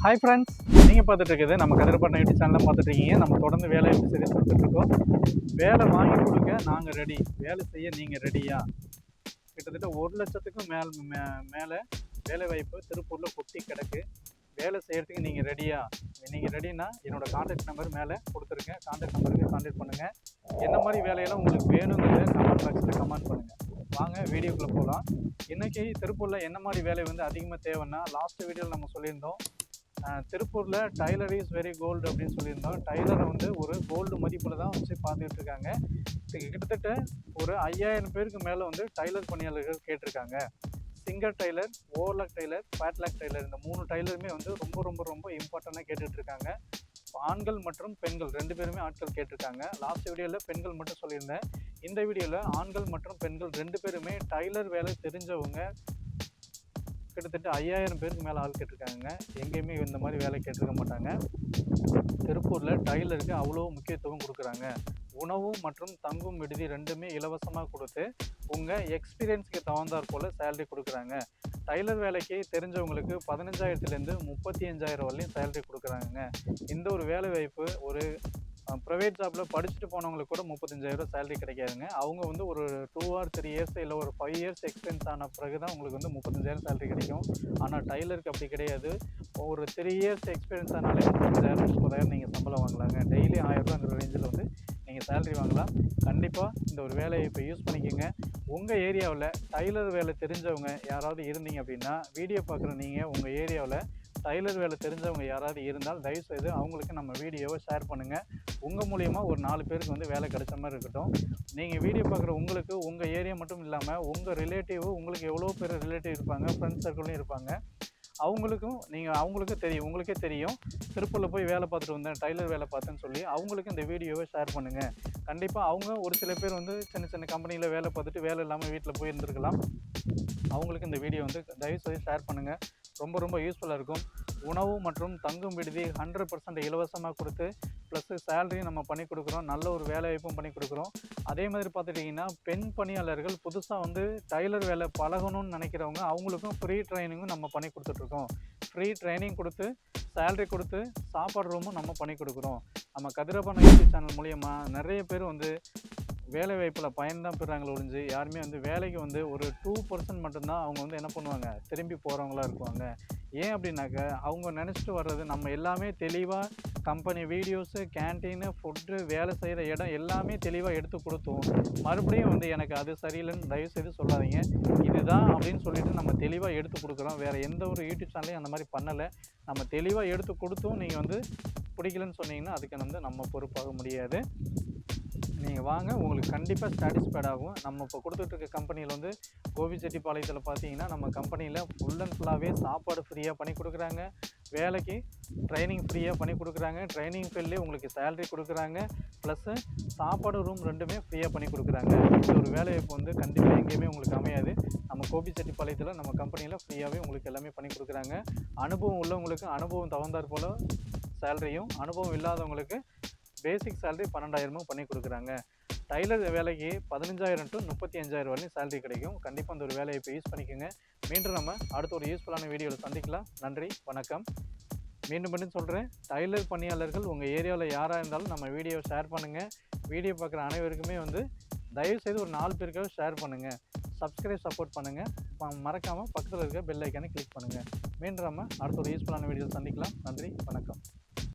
Hi friends நீங்கள் பார்த்துட்டு இருக்குது நம்ம கதிரப்பட்டினம் யூடியூப் சேனலில் பார்த்துட்டுருக்கீங்க நம்ம தொடர்ந்து வேலை சரி கொடுத்துட்ருக்கோம் வேலை வாங்கி கொடுக்க நாங்கள் ரெடி வேலை செய்ய நீங்கள் ரெடியா கிட்டத்தட்ட ஒரு லட்சத்துக்கும் மேல் மே- மேலே வேலை வாய்ப்பு திருப்பூரில் கொட்டி கிடக்கு. வேலை செய்கிறதுக்கு நீங்கள் ரெடியா நீங்கள் ரெடினா என்னோட கான்டாக்ட் நம்பர் மேலே கொடுத்துருக்கேன் கான்டாக்ட் நம்பருக்கு காண்டாக்ட் பண்ணுங்கள் என்ன மாதிரி வேலையெல்லாம் உங்களுக்கு வேணுங்கிறத வீடியோக்குள்ளே போகலாம் இன்றைக்கி திருப்பூரில் என்ன மாதிரி வேலை வந்து அதிகமாக தேவைன்னா லாஸ்ட் வீடியோவில் நம்ம சொல்லியிருந்தோம். திருப்பூரில் டைலர் இஸ் வெரி கோல்டு அப்படின்னு சொல்லியிருந்தோம். டைலரை வந்து ஒரு கோல்டு மதிப்பில் தான் வச்சு பார்த்துக்கிட்டு இருக்காங்க. கிட்டத்தட்ட ஒரு ஐயாயிரம் பேருக்கு மேலே வந்து டைலர் பணியாளர்கள் கேட்டிருக்காங்க. Singer tailor overlock tailor flatlock tailor இந்த மூணு டைலருமே வந்து ரொம்ப ரொம்ப ரொம்ப இம்பார்ட்டண்ட்டாக கேட்டுகிட்டு இருக்காங்க. ஆண்கள் மற்றும் பெண்கள் ரெண்டு பேருமே ஆட்கள் கேட்டிருக்காங்க. லாஸ்ட் வீடியோவில் பெண்கள் மட்டும் சொல்லியிருந்தேன். இந்த வீடியோவில் ஆண்கள் மற்றும் பெண்கள் ரெண்டு பேருமே டைலர் வேலை தெரிஞ்சவங்க. கிட்டத்தட்ட ஐயாயிரம் பேருக்கு மேலே ஆள் கேட்டிருக்காங்க. எங்கேயுமே இந்த மாதிரி வேலை கேட்டிருக்க மாட்டாங்க. திருப்பூரில் டைலருக்கு அவ்வளோ முக்கியத்துவம் கொடுக்குறாங்க. உணவு மற்றும் தங்கும் விடுதி ரெண்டுமே இலவசமாக கொடுத்து உங்கள் எக்ஸ்பீரியன்ஸ்க்கு தகுந்தாற் போல் சேலரி கொடுக்குறாங்க. டைலர் வேலைக்கு தெரிஞ்சவங்களுக்கு பதினஞ்சாயிரத்துலேருந்து முப்பத்தி அஞ்சாயிரம் வரலையும் சேலரி கொடுக்குறாங்க இந்த ஒரு வேலை வாய்ப்பு ஒரு ப்ரைவேட் ஜாப்பில் படிச்சுட்டு போனவங்களுக்கு கூட முப்பத்தஞ்சாயிரம் சேலரி கிடைக்காதுங்க. அவங்க வந்து ஒரு டூ ஆர் த்ரீ இயர்ஸ் இல்லை ஒரு ஃபைவ் இயர்ஸ் எக்ஸ்பீரியன்ஸ் ஆன பிறகு தான் உங்களுக்கு வந்து முப்பத்தஞ்சாயிரம் சேலரி கிடைக்கும். ஆனால் டைலருக்கு அப்படி கிடையாது. ஒரு த்ரீ இயர்ஸ் எக்ஸ்பீரியன்ஸ் ஆனாலே முப்பத்தஞ்சாயிரம் முப்பதாயிரம் நீங்கள் சம்பளம் வாங்கலாங்க. டெய்லி ஆயிரரூபாங்கிற ரேஞ்சில் வந்து நீங்கள் சேலரி வாங்கலாம். கண்டிப்பாக இந்த ஒரு வேலையை இப்போ யூஸ் பண்ணிக்கோங்க. உங்கள் ஏரியாவில் டைலர் வேலை தெரிஞ்சவங்க யாராவது இருந்தீங்க அப்படின்னா வீடியோ பார்க்குற நீங்கள் உங்கள் ஏரியாவில் டைலர் வேலை தெரிஞ்சவங்க யாராவது இருந்தால் தயவுசெய்து அவங்களுக்கு நம்ம வீடியோவை ஷேர் பண்ணுங்கள் உங்கள் மூலியமாக ஒரு நாலு பேருக்கு வந்து வேலை கிடைச்ச மாதிரி இருக்கட்டும். நீங்கள் வீடியோ பார்க்குற உங்களுக்கு உங்கள் ஏரியா மட்டும் இல்லாமல் உங்கள் ரிலேட்டிவ் உங்களுக்கு எவ்வளோ பேர் ரிலேட்டிவ் இருப்பாங்க? ஃப்ரெண்ட்ஸ் சர்க்கிளும் இருப்பாங்க. அவங்களுக்கும் நீங்கள் அவங்களுக்கும் தெரியும் உங்களுக்கே தெரியும். திருப்பூரில் போய் வேலை பார்த்துட்டு வந்தேன் டைலர் வேலை பார்த்தேன்னு சொல்லி அவங்களுக்கு இந்த வீடியோவை ஷேர் பண்ணுங்கள் கண்டிப்பாக அவங்க ஒரு சில பேர் வந்து சின்ன சின்ன கம்பெனியில் வேலை பார்த்துட்டு வேலை இல்லாமல் வீட்டில் போய் இருந்திருக்கலாம். அவங்களுக்கு இந்த வீடியோ வந்து தயவுசெய்து ஷேர் பண்ணுங்கள் ரொம்ப ரொம்ப யூஸ்ஃபுல்லாக இருக்கும். உணவு மற்றும் தங்கும் விடுதி ஹண்ட்ரட் பர்சன்ட் இலவசமாக கொடுத்து ப்ளஸ்ஸு சேலரியும் நம்ம பண்ணி கொடுக்குறோம். நல்ல ஒரு வேலைவாய்ப்பும் பண்ணி கொடுக்குறோம். அதே மாதிரி பார்த்துட்டிங்கன்னா பெண் பணியாளர்கள் புதுசாக வந்து டைலர் வேலை பழகணும்னு நினைக்கிறவங்க அவங்களுக்கும் ஃப்ரீ ட்ரைனிங்கும் நம்ம பண்ணி கொடுத்துட்ருக்கோம். ஃப்ரீ ட்ரைனிங் கொடுத்து சேலரி கொடுத்து சாப்பாடு ரூமும் நம்ம பண்ணி கொடுக்குறோம். நம்ம கதிரபான யூடியூப் சேனல் மூலியமாக நிறைய பேர் வந்து வேலை வாய்ப்பில் பயன்தான் பெறாங்களே ஒழிஞ்சு யாருமே வந்து வேலைக்கு வந்து ஒரு டூ பர்சன்ட் மட்டும்தான் அவங்க வந்து என்ன பண்ணுவாங்க திரும்பி போகிறவங்களா இருக்குவாங்க. ஏன் அப்படின்னாக்க அவங்க நினச்சிட்டு வர்றது நம்ம எல்லாமே தெளிவாக கம்பெனி வீடியோஸு கேன்டீனு ஃபுட்டு வேலை செய்கிற இடம் எல்லாமே தெளிவாக எடுத்து கொடுத்தோம். மறுபடியும் வந்து எனக்கு அது சரியில்லைன்னு தயவு செய்து சொல்லாதீங்க. இதுதான் அப்படின்னு சொல்லிட்டு நம்ம தெளிவாக எடுத்து கொடுக்குறோம். வேறு எந்த ஒரு யூடியூப் சேனலையும் அந்த மாதிரி பண்ணலை. நம்ம தெளிவாக எடுத்து கொடுத்தும் நீங்கள் வந்து பிடிக்கலன்னு சொன்னீங்கன்னா அதுக்கு வந்து நம்ம பொறுப்பாக முடியாது. நீங்கள் வாங்க. உங்களுக்கு கண்டிப்பாக சாட்டிஸ்ஃபைட் ஆகும். நம்ம இப்போ கொடுத்துட்ருக்க கம்பெனியில் வந்து கோபிச்செட்டிப்பாளையத்தில் பார்த்தீங்கன்னா நம்ம கம்பெனியில் ஃபுல் அண்ட் ஃபுல்லாகவே சாப்பாடு ஃப்ரீயாக பண்ணி கொடுக்குறாங்க. வேலைக்கு ட்ரைனிங் ஃப்ரீயாக பண்ணி கொடுக்குறாங்க. ட்ரைனிங் ஃபீல்ட்லேயே உங்களுக்கு சேலரி கொடுக்குறாங்க. ப்ளஸ்ஸு சாப்பாடு ரூம் ரெண்டுமே ஃப்ரீயாக பண்ணி கொடுக்குறாங்க. இந்த ஒரு வேலை இப்போ வந்து கண்டிப்பாக எங்கேயுமே உங்களுக்கு அமையாது. நம்ம கோபிச்செட்டிப்பாளையத்தில் நம்ம கம்பெனியில் ஃப்ரீயாகவே உங்களுக்கு எல்லாமே பண்ணி கொடுக்குறாங்க. அனுபவம் உள்ளவங்களுக்கு அனுபவம் தகுந்தாற் போல் சேலரியும் அனுபவம் இல்லாதவங்களுக்கு பேசிக் சேலரி பன்னெண்டாயிரமும் பண்ணி கொடுக்குறாங்க. டைலர் வேலைக்கு பதினஞ்சாயிரம் டு முப்பத்தி அஞ்சாயிரம் வரையும் சேலரி கிடைக்கும். கண்டிப்பாக அந்த ஒரு வேலையை இப்போ யூஸ் பண்ணிக்கோங்க. மீண்டும் நம்ம அடுத்த ஒரு யூஸ்ஃபுல்லான வீடியோவில் சந்திக்கலாம். நன்றி வணக்கம். மீண்டும் மீண்டும் சொல்கிறேன் டைலர் பணியாளர்கள் உங்கள் ஏரியாவில் யாராக இருந்தாலும் நம்ம வீடியோவை ஷேர் பண்ணுங்கள் வீடியோ பார்க்குற அனைவருக்குமே வந்து தயவுசெய்து ஒரு நாலு பேருக்காக ஷேர் பண்ணுங்கள் சப்ஸ்கிரைப் சப்போர்ட் பண்ணுங்கள் மறக்காமல் பக்கத்தில் இருக்க பெல் ஐக்கானை கிளிக் பண்ணுங்கள் மீண்டும் நம்ம அடுத்த ஒரு யூஸ்ஃபுல்லான வீடியோவில் சந்திக்கலாம். நன்றி வணக்கம்.